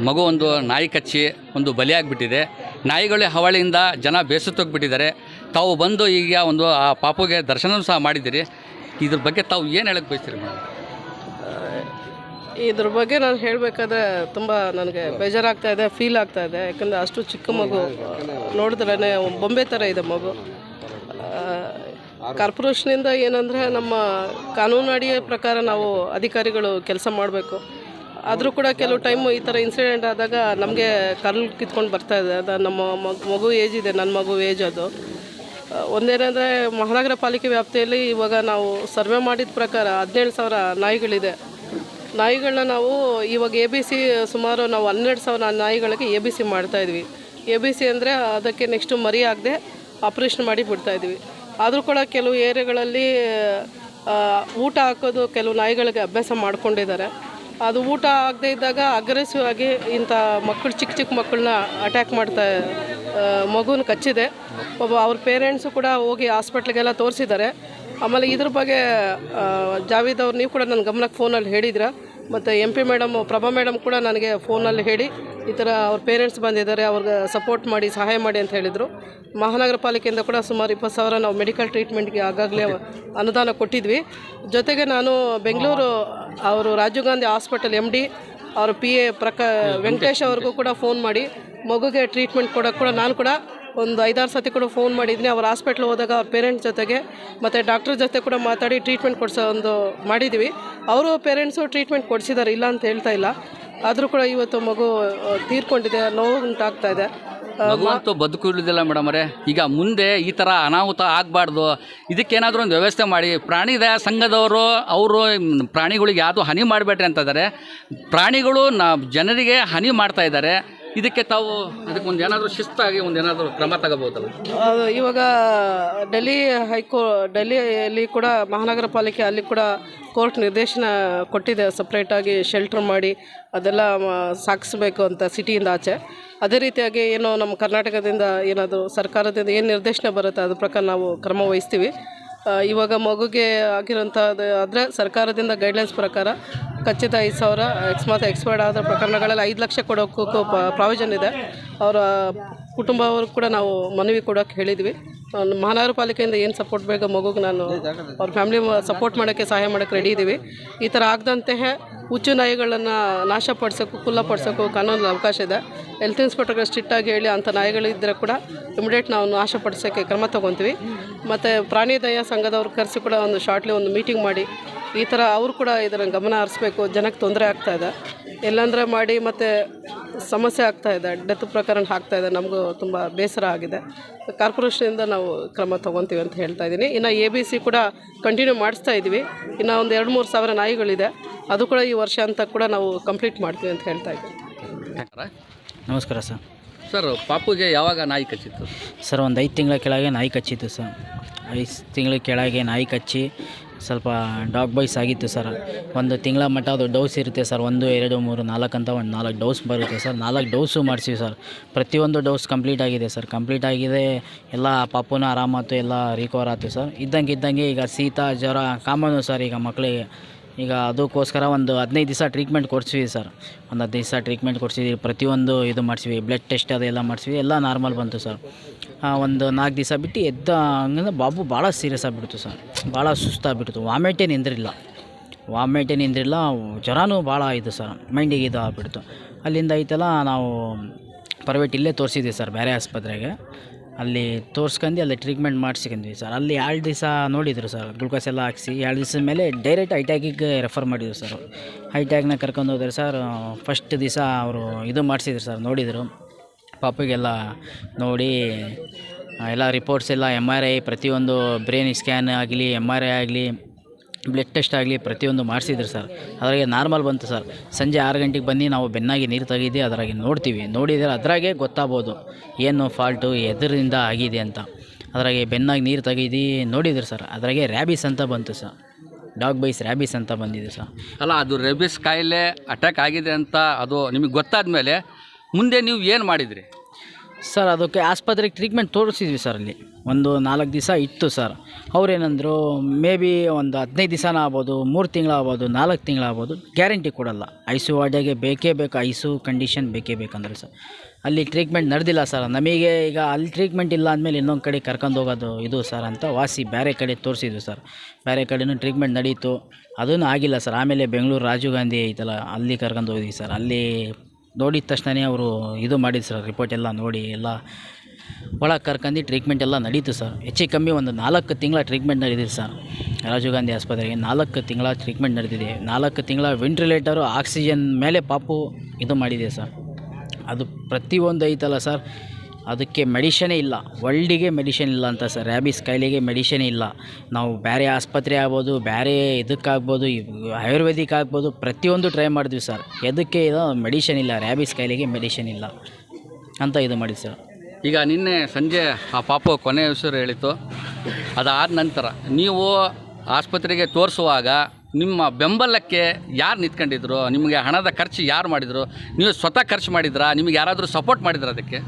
ಮಗು ಒಂದು ನಾಯಿ ಕಚ್ಚಿ ಒಂದು ಬಲಿಯಾಗಿಬಿಟ್ಟಿದೆ. ನಾಯಿಗಳ ಹವಳಿಯಿಂದ ಜನ ಬೇಸತ್ತೋಗ್ಬಿಟ್ಟಿದ್ದಾರೆ. ತಾವು ಬಂದು ಈಗ ಒಂದು ಆ ಪಾಪುಗೆ ದರ್ಶನ ಸಹ ಮಾಡಿದ್ದೀರಿ. ಇದ್ರ ಬಗ್ಗೆ ತಾವು ಏನು ಹೇಳಕ್ಕೆ ಬಯಸ್ತೀರಿ ಮೇಡಮ್? ಇದ್ರ ಬಗ್ಗೆ ನಾನು ಹೇಳಬೇಕಾದ್ರೆ ತುಂಬ ನನಗೆ ಬೇಜಾರಾಗ್ತಾ ಇದೆ ಫೀಲ್ ಆಗ್ತಾ ಇದೆ. ಯಾಕಂದರೆ ಅಷ್ಟು ಚಿಕ್ಕ ಮಗು ನೋಡಿದ್ರೇ ಬೊಂಬೆ ಥರ ಇದೆ ಮಗು. ಕಾರ್ಪೊರೇಷನಿಂದ ಏನಂದರೆ ನಮ್ಮ ಕಾನೂನು ಅಡಿಯ ಪ್ರಕಾರ ನಾವು ಅಧಿಕಾರಿಗಳು ಕೆಲಸ ಮಾಡಬೇಕು. ಆದರೂ ಕೂಡ ಕೆಲವು ಟೈಮು ಈ ಥರ ಇನ್ಸಿಡೆಂಟ್ ಆದಾಗ ನಮಗೆ ಕಲ್ಲು ಕಿತ್ಕೊಂಡು ಬರ್ತಾ ಇದೆ. ಅದು ನಮ್ಮ ಮಗು ಏಜ್ ಇದೆ ನನ್ನ ಮಗು ಏಜ್ ಅದು. ಒಂದೇನಂದರೆ ಮಹಾನಗರ ಪಾಲಿಕೆ ವ್ಯಾಪ್ತಿಯಲ್ಲಿ ಇವಾಗ ನಾವು ಸರ್ವೆ ಮಾಡಿದ ಪ್ರಕಾರ ಹದಿನೇಳು ಸಾವಿರ ನಾಯಿಗಳಿದೆ. ನಾಯಿಗಳನ್ನ ನಾವು ಇವಾಗ ಎ ಬಿ ಸಿ ಸುಮಾರು ನಾವು ಹನ್ನೆರಡು ಸಾವಿರ ನಾಯಿಗಳಿಗೆ ಎ ಬಿ ಸಿ ಮಾಡ್ತಾಯಿದ್ವಿ ಎ ಬಿ ಸಿ ಅಂದರೆ ಅದಕ್ಕೆ ನೆಕ್ಸ್ಟು ಮರಿ ಆಗದೆ ಆಪ್ರೇಷನ್ ಮಾಡಿ ಬಿಡ್ತಾಯಿದ್ವಿ ಆದರೂ ಕೂಡ ಕೆಲವು ಏರಿಯಾಗಳಲ್ಲಿ ಊಟ ಹಾಕೋದು, ಕೆಲವು ನಾಯಿಗಳಿಗೆ ಅಭ್ಯಾಸ ಮಾಡ್ಕೊಂಡಿದ್ದಾರೆ. ಅದು ಊಟ ಆಗದೆ ಇದ್ದಾಗ ಅಗ್ರೆಸಿವ್ ಆಗಿ ಇಂಥ ಮಕ್ಕಳು, ಚಿಕ್ಕ ಚಿಕ್ಕ ಮಕ್ಕಳನ್ನ ಅಟ್ಯಾಕ್ ಮಾಡ್ತಾ ಮಗುನ ಕಚ್ಚಿದೆ. ಒಬ್ಬ ಅವ್ರ ಪೇರೆಂಟ್ಸು ಕೂಡ ಹೋಗಿ ಹಾಸ್ಪಿಟ್ಲಿಗೆಲ್ಲ ತೋರಿಸಿದ್ದಾರೆ. ಆಮೇಲೆ ಇದ್ರ ಬಗ್ಗೆ ಜಾವೇದ್ ಅವ್ರು ನೀವು ಕೂಡ ನನ್ನ ಗಮನಕ್ಕೆ ಫೋನಲ್ಲಿ ಹೇಳಿದ್ರ? ಮತ್ತು M P madam Prabha madam ಕೂಡ ನನಗೆ ಫೋನಲ್ಲಿ ಹೇಳಿ ಈ ಥರ ಅವ್ರ ಪೇರೆಂಟ್ಸ್ ಬಂದಿದ್ದಾರೆ ಅವ್ರಿಗೆ ಸಪೋರ್ಟ್ ಮಾಡಿ ಸಹಾಯ ಮಾಡಿ ಅಂತ ಹೇಳಿದರು. ಮಹಾನಗರ ಪಾಲಿಕೆಯಿಂದ ಕೂಡ ಸುಮಾರು ಇಪ್ಪತ್ತು ಸಾವಿರ ನಾವು ಮೆಡಿಕಲ್ ಟ್ರೀಟ್ಮೆಂಟ್ಗೆ ಆಗಾಗಲೇ ಅನುದಾನ ಕೊಟ್ಟಿದ್ವಿ. ಜೊತೆಗೆ ನಾನು ಬೆಂಗಳೂರು ಅವರು Rajiv Gandhi hospital M D ಅವ್ರ ಪಿ ಎ ಪ್ರಕಾ ವೆಂಕಟೇಶ್ ಅವ್ರಿಗೂ ಕೂಡ ಫೋನ್ ಮಾಡಿ ಮಗುಗೆ ಟ್ರೀಟ್ಮೆಂಟ್ ಕೊಡೋಕ್ಕೆ ಕೂಡ ನಾನು ಕೂಡ ಒಂದು ಐದಾರು ಸತಿ ಕೂಡ ಫೋನ್ ಮಾಡಿದ್ದೀನಿ ಅವ್ರು ಹಾಸ್ಪಿಟ್ಲ್ ಹೋದಾಗ ಅವ್ರ ಪೇರೆಂಟ್ಸ್ ಜೊತೆಗೆ ಮತ್ತು ಡಾಕ್ಟ್ರ್ ಜೊತೆ ಕೂಡ ಮಾತಾಡಿ ಟ್ರೀಟ್ಮೆಂಟ್ ಕೊಡಿಸೋ ಒಂದು ಮಾಡಿದ್ದೀವಿ ಅವರು ಪೇರೆಂಟ್ಸು ಟ್ರೀಟ್ಮೆಂಟ್ ಕೊಡಿಸಿದ್ದಾರೆ ಇಲ್ಲ ಅಂತ ಹೇಳ್ತಾ ಇಲ್ಲ. ಆದರೂ ಕೂಡ ಇವತ್ತು ಮಗು ತೀರ್ಕೊಂಡಿದೆ ನೋವು ಉಂಟಾಗ್ತಾ ಇದೆ. ಮಗುವಂತೂ ಬದುಕುಳಿದಿಲ್ಲ ಮೇಡಮ್ ಅವರೇ. ಈಗ ಮುಂದೆ ಈ ಥರ ಅನಾಹುತ ಆಗಬಾರ್ದು. ಇದಕ್ಕೇನಾದರೂ ಒಂದು ವ್ಯವಸ್ಥೆ ಮಾಡಿ. ಪ್ರಾಣಿ ದಯಾ ಸಂಘದವರು, ಅವರು ಪ್ರಾಣಿಗಳಿಗೆ ಯಾವುದು ಹನಿ ಮಾಡಬೇಡ್ರಿ ಅಂತ ಇದ್ದಾರೆ ಪ್ರಾಣಿಗಳು ನ ಜನರಿಗೆ ಹನಿ ಮಾಡ್ತಾ ಇದ್ದಾರೆ ಇದಕ್ಕೆ ತಾವು ಅದಕ್ಕೆ ಒಂದು ಏನಾದರೂ ಶಿಸ್ತಾಗಿ ಒಂದು ಏನಾದರೂ ಕ್ರಮ ತಗೋಬೋದು ಅದು ಇವಾಗ ಡೆಲ್ಲಿ ಹೈಕೋ, ಡೆಲ್ಲಿಯಲ್ಲಿ ಕೂಡ ಮಹಾನಗರ ಪಾಲಿಕೆ ಅಲ್ಲಿ ಕೂಡ ಕೋರ್ಟ್ ನಿರ್ದೇಶನ ಕೊಟ್ಟಿದೆ ಸಪ್ರೇಟಾಗಿ ಶೆಲ್ಟರ್ ಮಾಡಿ ಅದೆಲ್ಲ ಸಾಗಿಸ್ಬೇಕು ಅಂತ ಸಿಟಿಯಿಂದ ಆಚೆ. ಅದೇ ರೀತಿಯಾಗಿ ಏನು ನಮ್ಮ ಕರ್ನಾಟಕದಿಂದ ಏನಾದರೂ ಸರ್ಕಾರದಿಂದ ಏನು ನಿರ್ದೇಶನ ಬರುತ್ತೆ ಅದ್ರ ಪ್ರಕಾರ ನಾವು ಕ್ರಮ ವಹಿಸ್ತೀವಿ. ಇವಾಗ ಮಗುಗೆ ಆಗಿರೋಂಥದ್ದು ಆದರೆ ಸರ್ಕಾರದಿಂದ ಗೈಡ್ಲೈನ್ಸ್ ಪ್ರಕಾರ ಖಚಿತ ಐದು ಸಾವಿರ ಅಕಸ್ಮಾತ್ ಎಕ್ಸ್ಪೈರ್ಡ್ ಆದ ಪ್ರಕರಣಗಳಲ್ಲಿ ಐದು ಲಕ್ಷ ಕೊಡೋಕ್ಕೂ ಪ್ರಾವಿಷನ್ ಇದೆ. ಅವರ ಕುಟುಂಬವ್ರಿಗೆ ಕೂಡ ನಾವು ಮನವಿ ಕೊಡೋಕೆ ಹೇಳಿದ್ವಿ. ಮಹಾನಗರ ಪಾಲಿಕೆಯಿಂದ ಏನು ಸಪೋರ್ಟ್ ಬೇಕು ಮಗುಗೆ ನಾನು ಅವ್ರ ಫ್ಯಾಮಿಲಿ ಸಪೋರ್ಟ್ ಮಾಡೋಕ್ಕೆ ಸಹಾಯ ಮಾಡೋಕ್ಕೆ ರೆಡಿ ಇದ್ದೀವಿ ಈ ಥರ ಆಗದಂತೆ ಹುಚ್ಚು ನಾಯಿಗಳನ್ನು ನಾಶಪಡಿಸೋಕ್ಕೂ ಕುಲ್ಲಪಡಿಸೋಕ್ಕೂ ಕಾನೂನು ಅವಕಾಶ ಇದೆ. ಹೆಲ್ತ್ ಇನ್ಸ್ಪೆಕ್ಟರ್ಗೆ ಸ್ಟ್ರಿಕ್ಟಾಗಿ ಹೇಳಿ ಅಂಥ ನಾಯಿಗಳಿದ್ದರೆ ಕೂಡ ಇಮಿಡಿಯೇಟ್ ನಾವು ನಾಶಪಡಿಸೋಕ್ಕೆ ಕ್ರಮ ತೊಗೊತೀವಿ. ಮತ್ತು ಪ್ರಾಣಿ ದಯಾ ಸಂಘದವ್ರು ಕರೆಸಿ ಕೂಡ ಒಂದು ಶಾರ್ಟ್ಲಿ ಒಂದು ಮೀಟಿಂಗ್ ಮಾಡಿ. ಈ ಥರ ಅವರು ಕೂಡ ಇದರ ಗಮನ ಹರಿಸ್ಬೇಕು. ಜನಕ್ಕೆ ತೊಂದರೆ ಆಗ್ತಾಯಿದೆ ಎಲ್ಲಂದ್ರೆ ಮಾಡಿ ಮತ್ತು ಸಮಸ್ಯೆ ಆಗ್ತಾ ಇದೆ ಡೆತ್ ಪ್ರಕರಣ ಆಗ್ತಾ ಇದೆ ನಮಗೂ ತುಂಬ ಬೇಸರ ಆಗಿದೆ. ಕಾರ್ಪೊರೇಷನಿಂದ ನಾವು ಕ್ರಮ ತೊಗೊತೀವಿ ಅಂತ ಹೇಳ್ತಾ ಇದ್ದೀನಿ. ಇನ್ನು ಎ ಬಿ ಸಿ ಕೂಡ ಕಂಟಿನ್ಯೂ ಮಾಡಿಸ್ತಾ ಇದ್ದೀವಿ ಇನ್ನು ಒಂದು ಎರಡು ಮೂರು ಸಾವಿರ ನಾಯಿಗಳಿದೆ. ಅದು ಕೂಡ ಈ ವರ್ಷ ಅಂತ ಕೂಡ ನಾವು ಕಂಪ್ಲೀಟ್ ಮಾಡ್ತೀವಿ ಅಂತ ಹೇಳ್ತಾ ಇದ್ದೀವಿ. ನಮಸ್ಕಾರ ಸರ್. ಸರ್ ಪಾಪುಗೆ ಯಾವಾಗ ನಾಯಿ ಕಚ್ಚಿತ್ತು? ಸರ್ ಒಂದು ಐದು ತಿಂಗಳ ಕೆಳಗೆ ನಾಯಿ ಕಚ್ಚಿತ್ತು ಸರ್. ಐದು ತಿಂಗಳ ಕೆಳಗೆ ನಾಯಿ ಕಚ್ಚಿ ಸ್ವಲ್ಪ ಡಾಗ್ ಬಾಯ್ಸ್ ಆಗಿತ್ತು ಸರ್. ಒಂದು ತಿಂಗಳ ಮಟ್ಟ ಅದು ಡೌಸ್ ಇರುತ್ತೆ ಸರ್. ಒಂದು, ಎರಡು, ಮೂರು, ನಾಲ್ಕು ಅಂತ ಒಂದು ನಾಲ್ಕು ಡೌಸ್ ಬರುತ್ತೆ ಸರ್. ನಾಲ್ಕು ಡೌಸು ಮಾಡಿಸಿ ಸರ್. ಪ್ರತಿಯೊಂದು ಡೌಸ್ ಕಂಪ್ಲೀಟ್ ಆಗಿದೆ ಸರ್. ಕಂಪ್ಲೀಟ್ ಆಗಿದೆ. ಎಲ್ಲ ಪಾಪುನ ಆರಾಮಾಯ್ತು, ಎಲ್ಲ ರಿಕವರ್ ಆಯ್ತು ಸರ್. ಇದ್ದಂಗೆ ಇದ್ದಂಗೆ ಈಗ ಶೀತ ಜ್ವರ ಕಾಮನ್ನು ಸರ್ ಈಗ ಮಕ್ಕಳಿಗೆ ಈಗ ಅದಕ್ಕೋಸ್ಕರ ಒಂದು ಹದಿನೈದು ದಿವಸ ಟ್ರೀಟ್ಮೆಂಟ್ ಕೊಡ್ಸಿವಿ ಸರ್ ಒಂದು ಹದಿನೈದು ದಿವಸ ಟ್ರೀಟ್ಮೆಂಟ್ ಕೊಡ್ಸಿದ್ವಿ. ಪ್ರತಿಯೊಂದು ಇದು ಮಾಡಿಸಿವಿ. ಬ್ಲಡ್ ಟೆಸ್ಟ್ ಅದೆಲ್ಲ ಮಾಡಿಸಿವಿ. ಎಲ್ಲ ನಾರ್ಮಲ್ ಬಂತು ಸರ್ ಒಂದು ನಾಲ್ಕು ದಿವಸ ಬಿಟ್ಟು ಎದ್ದ ಹಂಗಂದ್ರೆ ಬಾಬು ಭಾಳ ಸೀರಿಯಸ್ ಆಗಿಬಿಡ್ತು ಸರ್ ಭಾಳ ಸುಸ್ತಾಗ್ಬಿಡ್ತು ವಾಮಿಟೇ ನಿಂದ್ರಿಲ್ಲ. ವಾಮಿಟೇ ನಿಂದ್ರಿಲ್ಲ. ಜ್ವರನೂ ಭಾಳ ಇದು ಸರ್ ಮೈಂಡಿಗೆ ಇದು ಆಗಿಬಿಡ್ತು. ಅಲ್ಲಿಂದ ಐತಲ್ಲ ನಾವು ಪ್ರೈವೇಟ್ ಇಲ್ಲೇ ತೋರಿಸಿದ್ವಿ ಸರ್ ಬೇರೆ ಆಸ್ಪತ್ರೆಗೆ. ಅಲ್ಲಿ ತೋರ್ಸ್ಕಂಡು ಅಲ್ಲಿ ಟ್ರೀಟ್ಮೆಂಟ್ ಮಾಡಿಸ್ಕೊಂಡ್ವಿ ಸರ್ ಅಲ್ಲಿ ಎರಡು ದಿವಸ ನೋಡಿದರು ಸರ್ ಗ್ಲುಕೋಸ್ ಎಲ್ಲ ಹಾಕಿಸಿ, ಎರಡು ದಿವಸದ ಮೇಲೆ ಡೈರೆಕ್ಟ್ ಹೈಟ್ಯಾಗಿಗೆ ರೆಫರ್ ಮಾಡಿದರು ಸರ್ ಹೈಟ್ಯಾಗ್ನ ಕರ್ಕೊಂಡು ಹೋದ್ರೆ ಸರ್ ಫಸ್ಟ್ ದಿವಸ ಅವರು ಇದು ಮಾಡಿಸಿದ್ರು ಸರ್ ನೋಡಿದರು. ಪಾಪಿಗೆಲ್ಲ ನೋಡಿ, ಎಲ್ಲ ರಿಪೋರ್ಟ್ಸ್ ಎಲ್ಲ ಎಂ ಆರ್ ಐ ಪ್ರತಿಯೊಂದು ಬ್ರೈನ್ ಸ್ಕ್ಯಾನ್ ಆಗಲಿ ಎಂ ಆರ್ ಐ ಆಗಲಿ ಬ್ಲಡ್ ಟೆಸ್ಟ್ ಆಗಲಿ ಪ್ರತಿಯೊಂದು ಮಾಡಿಸಿದ್ರು ಸರ್. ಅದರಾಗೆ ನಾರ್ಮಲ್ ಬಂತು ಸರ್. ಸಂಜೆ ಆರು ಗಂಟೆಗೆ ಬನ್ನಿ, ನಾವು ಬೆನ್ನಾಗಿ ನೀರು ತೆಗೆದಿ ಅದರಾಗೆ ನೋಡ್ತೀವಿ. ನೋಡಿದರೆ ಅದರಾಗೆ ಗೊತ್ತಾಗ್ಬೋದು ಏನು ಫಾಲ್ಟು ಎದರಿಂದ ಆಗಿದೆ ಅಂತ. ಅದರಾಗೆ ಬೆನ್ನಾಗಿ ನೀರು ತೆಗೆದಿ ನೋಡಿದ್ರು ಸರ್. ಅದರಾಗೆ ರ್ಯಾಬಿಸ್ ಅಂತ ಬಂತು ಸರ್. ಡಾಗ್ ಬೈಸ್ ರ್ಯಾಬಿಸ್ ಅಂತ ಬಂದಿದೆ ಸರ್. ಅಲ್ಲ, ಅದು ರೆಬಿಸ್ ಕಾಯಿಲೆ ಅಟ್ಯಾಕ್ ಆಗಿದೆ ಅಂತ ಅದು ನಿಮಗೆ ಗೊತ್ತಾದ ಮೇಲೆ ಮುಂದೆ ನೀವು ಏನು ಮಾಡಿದ್ರಿ? ಸರ್, ಅದಕ್ಕೆ ಆಸ್ಪತ್ರೆಗೆ ಟ್ರೀಟ್ಮೆಂಟ್ ತೋರಿಸಿದ್ವಿ ಸರ್ ಅಲ್ಲಿ. ಒಂದು ನಾಲ್ಕು ದಿವಸ ಇತ್ತು ಸರ್. ಅವ್ರೇನಂದರು ಮೇ ಬಿ ಒಂದು ಹದಿನೈದು ದಿವಸನ ಆಗ್ಬೋದು, ಮೂರು ತಿಂಗಳಾಗ್ಬೋದು ನಾಲ್ಕು ತಿಂಗಳಾಗ್ಬೋದು ಗ್ಯಾರಂಟಿ ಕೊಡಲ್ಲ. ಐಸು ವಾರ್ಡಿಗೆ ಬೇಕೇ ಬೇಕು, ಐಸು ಕಂಡೀಷನ್ ಬೇಕೇ ಬೇಕಂದ್ರೆ ಸರ್. ಅಲ್ಲಿ ಟ್ರೀಟ್ಮೆಂಟ್ ನಡೆದಿಲ್ಲ ಸರ್. ನಮಗೆ ಈಗ ಅಲ್ಲಿ ಟ್ರೀಟ್ಮೆಂಟ್ ಇಲ್ಲ ಅಂದಮೇಲೆ ಇನ್ನೊಂದು ಕಡೆ ಕರ್ಕೊಂಡು ಹೋಗೋದು ಇದು ಸರ್ ಅಂತ ವಾಸಿ ಬೇರೆ ಕಡೆ ತೋರಿಸಿದ್ವಿ ಸರ್. ಬೇರೆ ಕಡೆನೂ ಟ್ರೀಟ್ಮೆಂಟ್ ನಡೀತು. ಅದೂ ಆಗಿಲ್ಲ ಸರ್. ಆಮೇಲೆ ಬೆಂಗಳೂರು ರಾಜೀವ್ ಗಾಂಧಿ ಐತಲ್ಲ, ಅಲ್ಲಿ ಕರ್ಕೊಂಡು ಹೋದ್ವಿ ಸರ್. ಅಲ್ಲಿ ನೋಡಿದ ತಕ್ಷಣವೇ ಅವರು ಇದು ಮಾಡಿದ್ದು ಸರ್ ರಿಪೋರ್ಟ್ ಎಲ್ಲ ನೋಡಿ, ಎಲ್ಲ ಒಳಗೆ ಕರ್ಕೊಂಡು ಟ್ರೀಟ್ಮೆಂಟ್ ಎಲ್ಲ ನಡೀತು ಸರ್. ಹೆಚ್ಚು ಕಮ್ಮಿ ಒಂದು ನಾಲ್ಕು ತಿಂಗಳ ಟ್ರೀಟ್ಮೆಂಟ್ ನಡೆದಿದೆ ಸರ್. ರಾಜೀವ್ ಗಾಂಧಿ ಆಸ್ಪತ್ರೆಗೆ ನಾಲ್ಕು ತಿಂಗಳ ಟ್ರೀಟ್ಮೆಂಟ್ ನಡೆದಿದೆ. ನಾಲ್ಕು ತಿಂಗಳ ವೆಂಟಿಲೇಟರು ಆಕ್ಸಿಜನ್ ಮೇಲೆ ಪಾಪು ಇದು ಮಾಡಿದೆ ಸರ್. ಅದು ಪ್ರತಿಯೊಂದು ಐತಲ್ಲ ಸರ್. ಅದಕ್ಕೆ ಮೆಡಿಷನೇ ಇಲ್ಲ. ವರ್ಲ್ಡಿಗೆ ಮೆಡಿಷನ್ ಇಲ್ಲ ಅಂತ ಸರ್. ರ್ಯಾಬಿಸ್ ಕಾಯಿಲೆಗೆ ಮೆಡಿಷನ್ ಇಲ್ಲ. ನಾವು ಬೇರೆ ಆಸ್ಪತ್ರೆ ಆಗ್ಬೋದು ಬೇರೆ ಇದಕ್ಕಾಗ್ಬೋದು ಆಯುರ್ವೇದಿಕ್ ಆಗ್ಬೋದು, ಪ್ರತಿಯೊಂದು ಟ್ರೈ ಮಾಡಿದ್ವಿ ಸರ್. ಎದಕ್ಕೆ ಇದು ಮೆಡಿಷನ್ ಇಲ್ಲ ರ್ಯಾಬಿಸ್ ಕಾಯಿಲೆಗೆ ಮೆಡಿಷನ್ ಇಲ್ಲ ಅಂತ ಇದು ಮಾಡಿ ಸರ್. ಈಗ ನಿನ್ನೆ ಸಂಜೆ ಆ ಪಾಪ ಕೊನೆ ಹೆಸರು ಹೇಳಿತು ಅದಾದ ನಂತರ ನೀವು ಆಸ್ಪತ್ರೆಗೆ ತೋರಿಸುವಾಗ ನಿಮ್ಮ ಬೆಂಬಲಕ್ಕೆ ಯಾರು ನಿಂತ್ಕೊಂಡಿದ್ರು? ನಿಮಗೆ ಹಣದ ಖರ್ಚು ಯಾರು ಮಾಡಿದರು? ನೀವು ಸ್ವತಃ ಖರ್ಚು ಮಾಡಿದ್ರಾ? ನಿಮಗೆ ಯಾರಾದರೂ ಸಪೋರ್ಟ್ ಮಾಡಿದ್ರ ಅದಕ್ಕೆ?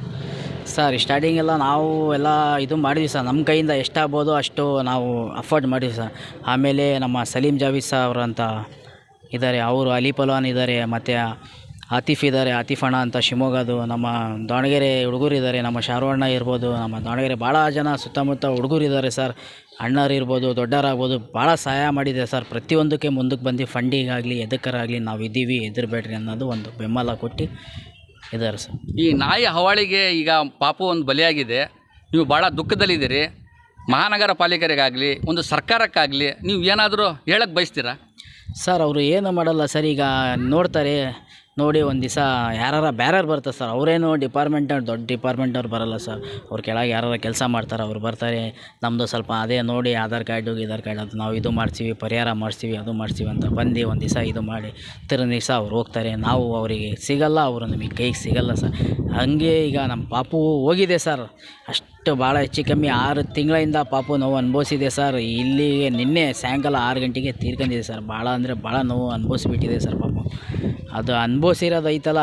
ಸರ್ ಸ್ಟಾರ್ಟಿಂಗ್ ಎಲ್ಲ ನಾವು ಎಲ್ಲ ಇದು ಮಾಡಿದ್ವಿ ಸರ್. ನಮ್ಮ ಕೈಯಿಂದ ಎಷ್ಟಾಗ್ಬೋದು ಅಷ್ಟು ನಾವು ಅಫೋರ್ಡ್ ಮಾಡಿದ್ವಿ ಸರ್. ಆಮೇಲೆ ನಮ್ಮ ಸಲೀಂ ಜಾವೀದ್ ಸರ್ ಅಂತ ಇದ್ದಾರೆ ಅವರು ಅಲಿ ಪಲ್ವಾನ್ ಇದ್ದಾರೆ ಮತ್ತು ಆತಿಫ್ ಇದ್ದಾರೆ ಆತಿಫ್ ಅಣ್ಣ ಅಂತ ಶಿವಮೊಗ್ಗದು ನಮ್ಮ ದಾವಣಗೆರೆ ಹುಡುಗರು ಇದ್ದಾರೆ ನಮ್ಮ ಶಾರವಣ್ಣ ಇರ್ಬೋದು, ನಮ್ಮ ದಾವಣಗೆರೆ ಭಾಳ ಜನ ಸುತ್ತಮುತ್ತ ಹುಡುಗರು ಇದ್ದಾರೆ ಸರ್. ಅಣ್ಣರು ಇರ್ಬೋದು ದೊಡ್ಡರಾಗ್ಬೋದು ಭಾಳ ಸಹಾಯ ಮಾಡಿದೆ ಸರ್. ಪ್ರತಿಯೊಂದಕ್ಕೆ ಮುಂದಕ್ಕೆ ಬಂದು ಫಂಡಿಗಾಗಲಿ ಎದಕ್ಕರಾಗಲಿ ನಾವು ಇದ್ದೀವಿ ಹೆದರ್ಬೇಡ್ರಿ ಅನ್ನೋದು ಒಂದು ಬೆಂಬಲ ಕೊಟ್ಟು ಇದ್ದಾರೆ ಸರ್. ಈ ನಾಯಿ ಹವಾಳಿಗೆ ಈಗ ಪಾಪು ಒಂದು ಬಲಿಯಾಗಿದೆ. ನೀವು ಭಾಳ ದುಃಖದಲ್ಲಿದ್ದೀರಿ. ಮಹಾನಗರ ಪಾಲಿಕರಿಗಾಗಲಿ ಒಂದು ಸರ್ಕಾರಕ್ಕಾಗಲಿ ನೀವು ಏನಾದರೂ ಹೇಳಕ್ಕೆ ಬಯಸ್ತೀರಾ? ಸರ್ ಅವರು ಏನು ಮಾಡಲ್ಲ ಸರ್ ಈಗ ನೋಡ್ತಾರೆ. ನೋಡಿ ಒಂದು ದಿವಸ ಯಾರಾರ ಬ್ಯಾರ್ಯಾರು ಬರ್ತಾರೆ ಸರ್, ಅವರೇನು ಡಿಪಾರ್ಟ್ಮೆಂಟ್ನವ್ರು ದೊಡ್ಡ ಡಿಪಾರ್ಟ್ಮೆಂಟ್ ಅವ್ರು ಬರಲ್ಲ ಸರ್. ಅವ್ರ ಕೆಳಗೆ ಯಾರಾರ ಕೆಲಸ ಮಾಡ್ತಾರೆ, ಅವ್ರು ಬರ್ತಾರೆ. ನಮ್ಮದು ಸ್ವಲ್ಪ ಅದೇ ನೋಡಿ ಆಧಾರ್ ಕಾರ್ಡು, ಗೀಧಾರ್ ಕಾರ್ಡ್ ಅದು ನಾವು ಇದು ಮಾಡ್ತೀವಿ ಪರಿಹಾರ ಮಾಡ್ತೀವಿ ಅದು ಮಾಡ್ತೀವಿ ಅಂತ ಬಂದು ಒಂದು ದಿವಸ ಇದು ಮಾಡಿ ತಿರ್ಗ ದಿವಸ ಅವ್ರು ಹೋಗ್ತಾರೆ. ನಾವು ಅವರಿಗೆ ಸಿಗಲ್ಲ, ಅವರು ನಮಗೆ ಕೈಗೆ ಸಿಗಲ್ಲ ಸರ್. ಹಾಗೆ ಈಗ ನಮ್ಮ ಪಾಪು ಹೋಗಿದೆ ಸರ್. ಅಷ್ಟು ಭಾಳ ಹೆಚ್ಚು ಕಮ್ಮಿ ಆರು ತಿಂಗಳಿಂದ ಪಾಪು ನೋವು ಅನುಭವಿಸಿದೆ ಸರ್. ಇಲ್ಲಿಗೆ ನಿನ್ನೆ ಸಾಯಂಕಾಲ ಆರು ಗಂಟೆಗೆ ತೀರ್ಕೊಂಡಿದೆ ಸರ್. ಭಾಳ ಅಂದರೆ ಭಾಳ ನೋವು ಅನುಭವಿಸ್ಬಿಟ್ಟಿದೆ ಸರ್ ಪಾಪ. ಅದು ಅನುಭವಿಸಿರೋದು ಐತಲ್ಲ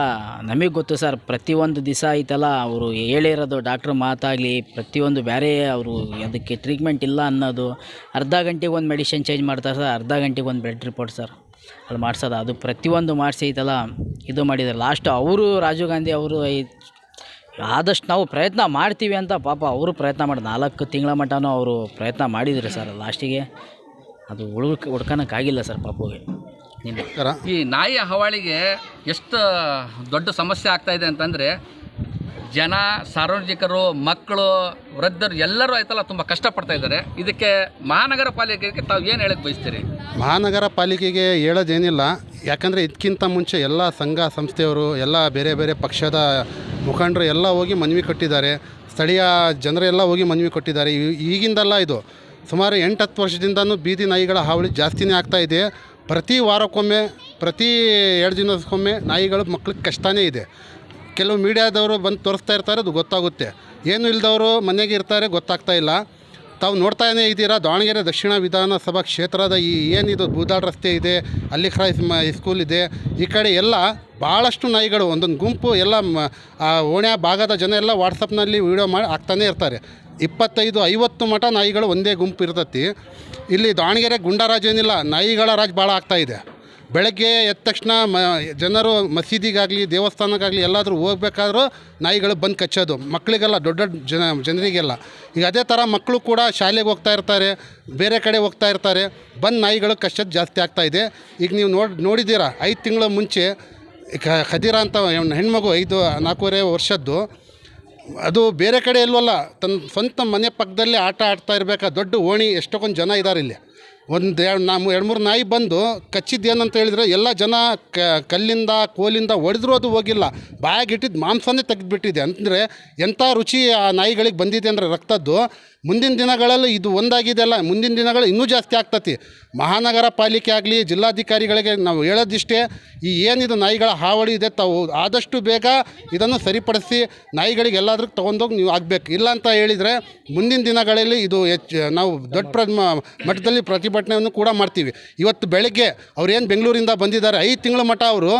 ನಮಗೆ ಗೊತ್ತು ಸರ್, ಪ್ರತಿಯೊಂದು ದಿವಸ ಐತಲ್ಲ, ಅವರು ಹೇಳಿರೋದು ಡಾಕ್ಟ್ರ್ ಮಾತಾಗಲಿ, ಪ್ರತಿಯೊಂದು ಬೇರೆ ಅವರು ಅದಕ್ಕೆ ಟ್ರೀಟ್ಮೆಂಟ್ ಇಲ್ಲ ಅನ್ನೋದು. ಅರ್ಧ ಗಂಟೆಗೆ ಒಂದು ಮೆಡಿಷನ್ ಚೇಂಜ್ ಮಾಡ್ತಾರೆ ಸರ್, ಅರ್ಧ ಗಂಟೆಗೆ ಒಂದು ಬ್ಲಡ್ ರಿಪೋರ್ಟ್ ಸರ್. ಅಲ್ಲಿ ಮಾಡ್ಸೋದು, ಅದು ಪ್ರತಿಯೊಂದು ಮಾಡಿಸಿ ಐತಲ್ಲ, ಇದು ಮಾಡಿದ್ದಾರೆ ಲಾಸ್ಟ್ ಅವರು, ರಾಜೀವ್ ಗಾಂಧಿ ಅವರು ಆದಷ್ಟು ನಾವು ಪ್ರಯತ್ನ ಮಾಡ್ತೀವಿ ಅಂತ ಪಾಪ ಅವರು ಪ್ರಯತ್ನ ಮಾಡಿ ನಾಲ್ಕು ತಿಂಗಳ ಮಟ್ಟನೂ ಅವರು ಪ್ರಯತ್ನ ಮಾಡಿದ್ರು ಸರ್ ಲಾಸ್ಟಿಗೆ. ಅದು ಹುಡುಕ ಹುಡ್ಕೋಣಕ್ಕಾಗಿಲ್ಲ ಸರ್ ಪಾಪುಗೆ. ಈ ನಾಯಿಯ ಹವಾಳಿಗೆ ಎಷ್ಟು ದೊಡ್ಡ ಸಮಸ್ಯೆ ಆಗ್ತಾ ಇದೆ ಅಂತಂದರೆ ಜನ ಸಾರ್ವಜನಿಕರು ಮಕ್ಕಳು ವೃದ್ಧರು ಎಲ್ಲರೂ ಆಯ್ತಲ್ಲ ತುಂಬ ಕಷ್ಟಪಡ್ತಾ ಇದ್ದಾರೆ. ಇದಕ್ಕೆ ಮಹಾನಗರ ಪಾಲಿಕೆಗೆ ತಾವು ಏನು ಹೇಳಕ್ಕೆ ಬಯಸ್ತೀರಿ? ಮಹಾನಗರ ಪಾಲಿಕೆಗೆ ಹೇಳೋದೇನಿಲ್ಲ. ಯಾಕಂದರೆ ಇದಕ್ಕಿಂತ ಮುಂಚೆ ಎಲ್ಲ ಸಂಘ ಸಂಸ್ಥೆಯವರು ಎಲ್ಲ ಬೇರೆ ಬೇರೆ ಪಕ್ಷದ ಮುಖಂಡರು ಎಲ್ಲ ಹೋಗಿ ಮನವಿ ಕೊಟ್ಟಿದ್ದಾರೆ. ಸ್ಥಳೀಯ ಜನರೆಲ್ಲ ಹೋಗಿ ಮನವಿ ಕೊಟ್ಟಿದ್ದಾರೆ. ಈಗಿಂದಲ್ಲ ಇದು ಸುಮಾರು ಎಂಟು ಹತ್ತು ವರ್ಷದಿಂದನೂ ಬೀದಿ ನಾಯಿಗಳ ಹಾವಳಿ ಜಾಸ್ತಿನೇ ಆಗ್ತಾ ಇದೆ. ಪ್ರತಿ ವಾರಕ್ಕೊಮ್ಮೆ, ಪ್ರತಿ ಎರಡು ದಿನಕ್ಕೊಮ್ಮೆ ನಾಯಿಗಳು ಮಕ್ಳಿಗೆ ಕಷ್ಟನೇ ಇದೆ. ಕೆಲವು ಮೀಡಿಯಾದವರು ಬಂದು ತೋರಿಸ್ತಾ ಇರ್ತಾರೆ, ಅದು ಗೊತ್ತಾಗುತ್ತೆ. ಏನು ಇಲ್ಲದವರು ಮನೆಗೆ ಇರ್ತಾರೆ, ಗೊತ್ತಾಗ್ತಾ ಇಲ್ಲ. ತಾವು ನೋಡ್ತಾನೇ ಇದ್ದೀರಾ? ದಾವಣಗೆರೆ ದಕ್ಷಿಣ ವಿಧಾನಸಭಾ ಕ್ಷೇತ್ರದ ಈ ಏನಿದು ಬೂದಾಡ್ ರಸ್ತೆ ಇದೆ, ಅಲ್ಲಿ ಕ್ರೈಸ್ ಸ್ಕೂಲ್ ಇದೆ, ಈ ಕಡೆ ಎಲ್ಲ ಭಾಳಷ್ಟು ನಾಯಿಗಳು ಒಂದೊಂದು ಗುಂಪು ಎಲ್ಲ ಮ, ಆ ಓಣ್ಯ ಭಾಗದ ಜನ ಎಲ್ಲ ವಾಟ್ಸಪ್ನಲ್ಲಿ ವೀಡಿಯೋ ಮಾಡಿ ಹಾಕ್ತಾನೇ ಇರ್ತಾರೆ. ಇಪ್ಪತ್ತೈದು, ಐವತ್ತು ಮಠ ನಾಯಿಗಳು ಒಂದೇ ಗುಂಪು ಇರ್ತತಿ. ಇಲ್ಲಿ ದಾವಣಗೆರೆ ಗುಂಡರಾಜ ಏನಿಲ್ಲ, ನಾಯಿಗಳ ರಾಜ್ ಭಾಳ ಆಗ್ತಾಯಿದೆ ಬೆಳಗ್ಗೆ ಎದ್ದ ತಕ್ಷಣ ಮ, ಜನರು ಮಸೀದಿಗಾಗಲಿ, ದೇವಸ್ಥಾನಕ್ಕಾಗಲಿ ಎಲ್ಲಾದರೂ ಹೋಗ್ಬೇಕಾದ್ರೂ ನಾಯಿಗಳು ಬಂದು ಕಚ್ಚೋದು. ಮಕ್ಕಳಿಗೆಲ್ಲ, ದೊಡ್ಡ ದೊಡ್ಡ ಜನ, ಜನರಿಗೆಲ್ಲ. ಈಗ ಅದೇ ಥರ ಮಕ್ಕಳು ಕೂಡ ಶಾಲೆಗೆ ಹೋಗ್ತಾ ಇರ್ತಾರೆ, ಬೇರೆ ಕಡೆ ಹೋಗ್ತಾ ಇರ್ತಾರೆ. ಬಂದು ನಾಯಿಗಳು ಕಚ್ಚೋದು ಜಾಸ್ತಿ ಆಗ್ತಾಯಿದೆ ಈಗ ನೀವು ನೋಡಿ, ನೋಡಿದ್ದೀರಾ, ಐದು ತಿಂಗಳ ಮುಂಚೆ ಖದಿರಾ ಅಂತ ಹೆಣ್ಮಗು ಐದು, ನಾಲ್ಕೂವರೆ ವರ್ಷದ್ದು ಅದು ಬೇರೆ ಕಡೆ ಇಲ್ವಲ್ಲ, ತನ್ನ ಸ್ವಂತ ಮನೆ ಪಕ್ಕದಲ್ಲೇ ಆಟ ಆಡ್ತಾ ಇರಬೇಕಾ, ದೊಡ್ಡ ಓಣಿ ಎಷ್ಟೊಂದು ಜನ ಇದ್ದಾರೆ ಇಲ್ಲಿ. ಒಂದು ಎರಡು ನಮ್ಮ ಎರಡು ಮೂರು ನಾಯಿ ಬಂದು ಕಚ್ಚಿದ್ದೇನಂತ ಹೇಳಿದರೆ ಎಲ್ಲ ಜನ ಕ ಕಲ್ಲಿಂದ, ಕೋಲಿಂದ ಹೊಡೆದ್ರೂ ಅದು ಹೋಗಿಲ್ಲ. ಬಾಯಾಗಿಟ್ಟಿದ್ದು ಮಾಂಸನೇ ತೆಗೆದುಬಿಟ್ಟಿದೆ. ಅಂದರೆ ಎಂಥ ರುಚಿ ಆ ನಾಯಿಗಳಿಗೆ ಬಂದಿದೆ ಅಂದರೆ ರಕ್ತದ್ದು. ಮುಂದಿನ ದಿನಗಳಲ್ಲಿ ಇದು ಒಂದಾಗಿದೆ ಅಲ್ಲ, ಮುಂದಿನ ದಿನಗಳು ಇನ್ನೂ ಜಾಸ್ತಿ ಆಗ್ತತಿ. ಮಹಾನಗರ ಪಾಲಿಕೆ ಆಗಲಿ, ಜಿಲ್ಲಾಧಿಕಾರಿಗಳಿಗೆ ನಾವು ಹೇಳೋದಿಷ್ಟೇ, ಈ ಏನಿದು ನಾಯಿಗಳ ಹಾವಳಿ ಇದೆ, ತಾವು ಆದಷ್ಟು ಬೇಗ ಇದನ್ನು ಸರಿಪಡಿಸಿ ನಾಯಿಗಳಿಗೆ ಎಲ್ಲಾದ್ರೂ ತೊಗೊಂಡೋಗಿ ನೀವು ಆಗಬೇಕು. ಇಲ್ಲ ಅಂತ ಹೇಳಿದರೆ ಮುಂದಿನ ದಿನಗಳಲ್ಲಿ ಇದು ಹೆಚ್ಚು ನಾವು ದೊಡ್ಡ ಪ್ರ ಮಟ್ಟದಲ್ಲಿ ಪ್ರತಿಭಟನೆ ಪ್ರತಿಭಟನೆಯನ್ನು ಕೂಡ ಮಾಡ್ತೀವಿ. ಇವತ್ತು ಬೆಳಗ್ಗೆ ಅವ್ರೇನು ಬೆಂಗಳೂರಿಂದ ಬಂದಿದ್ದಾರೆ, ಐದು ತಿಂಗಳ ಮಟ್ಟ ಅವರು,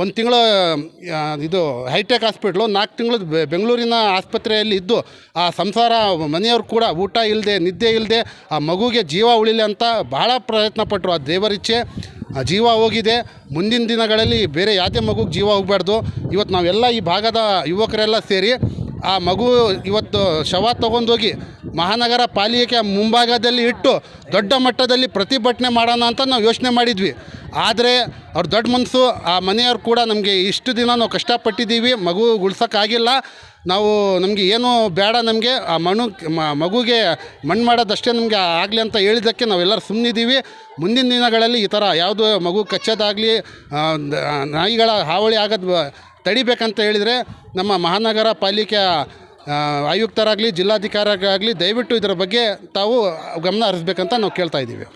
ಒಂದು ತಿಂಗಳು ಇದು ಹೈಟೆಕ್ ಹಾಸ್ಪಿಟ್ಲು ನಾಲ್ಕು ತಿಂಗಳು ಬೆಂಗಳೂರಿನ ಆಸ್ಪತ್ರೆಯಲ್ಲಿ ಇದ್ದು, ಆ ಸಂಸಾರ ಮನೆಯವರು ಕೂಡ ಊಟ ಇಲ್ಲದೆ ನಿದ್ದೆ ಇಲ್ಲದೆ ಆ ಮಗುಗೆ ಜೀವ ಉಳಿಲಿ ಅಂತ ಬಹಳ ಪ್ರಯತ್ನ ಪಟ್ಟರು ಆ ದೇವರಿಚ್ಛೆ ಜೀವ ಹೋಗಿದೆ. ಮುಂದಿನ ದಿನಗಳಲ್ಲಿ ಬೇರೆ ಯಾವುದೇ ಮಗುಗೆ ಜೀವ ಹೋಗಬಾರ್ದು. ಇವತ್ತು ನಾವೆಲ್ಲ ಈ ಭಾಗದ ಯುವಕರೆಲ್ಲ ಸೇರಿ ಆ ಮಗು ಇವತ್ತು ಶವ ತೊಗೊಂಡೋಗಿ ಮಹಾನಗರ ಪಾಲಿಕೆ ಮುಂಭಾಗದಲ್ಲಿ ಇಟ್ಟು ದೊಡ್ಡ ಮಟ್ಟದಲ್ಲಿ ಪ್ರತಿಭಟನೆ ಮಾಡೋಣ ಅಂತ ನಾವು ಯೋಚನೆ ಮಾಡಿದ್ವಿ. ಆದರೆ ಅವ್ರ ದೊಡ್ಡ ಮನಸ್ಸು, ಆ ಮನೆಯವ್ರು ಕೂಡ ನಮಗೆ ಇಷ್ಟು ದಿನ ನಾವು ಕಷ್ಟಪಟ್ಟಿದ್ದೀವಿ, ಮಗು ಉಳ್ಸೋಕ್ಕಾಗಿಲ್ಲ ನಾವು ನಮಗೆ ಏನು ಬೇಡ ನಮಗೆ, ಆ ಮಣ್ಣು ಮಗುಗೆ ಮಣ್ಣು ಮಾಡೋದಷ್ಟೇ ನಮಗೆ ಆಗಲಿ ಅಂತ ಹೇಳಿದ್ದಕ್ಕೆ ನಾವೆಲ್ಲರೂ ಸುಮ್ಮನಿದ್ದೀವಿ ಮುಂದಿನ ದಿನಗಳಲ್ಲಿ ಈ ಥರ ಯಾವುದು ಮಗು ಕಚ್ಚೋದಾಗಲಿ ನಾಯಿಗಳ ಹಾವಳಿ ಆಗೋದು, ತಡಿಬೇಕಂತ ಹೇಳಿದರೆ ನಮ್ಮ ಮಹಾನಗರ ಪಾಲಿಕೆಯ ಆ, ಆಯುಕ್ತರಾಗಲಿ ಜಿಲ್ಲಾಧಿಕಾರಿಗಾಗಲಿ ದಯವಿಟ್ಟು ಇದರ ಬಗ್ಗೆ ತಾವು ಗಮನ ಹರಿಸ್ಬೇಕಂತ ನಾವು ಕೇಳ್ತಾ ಇದ್ದೀವಿ.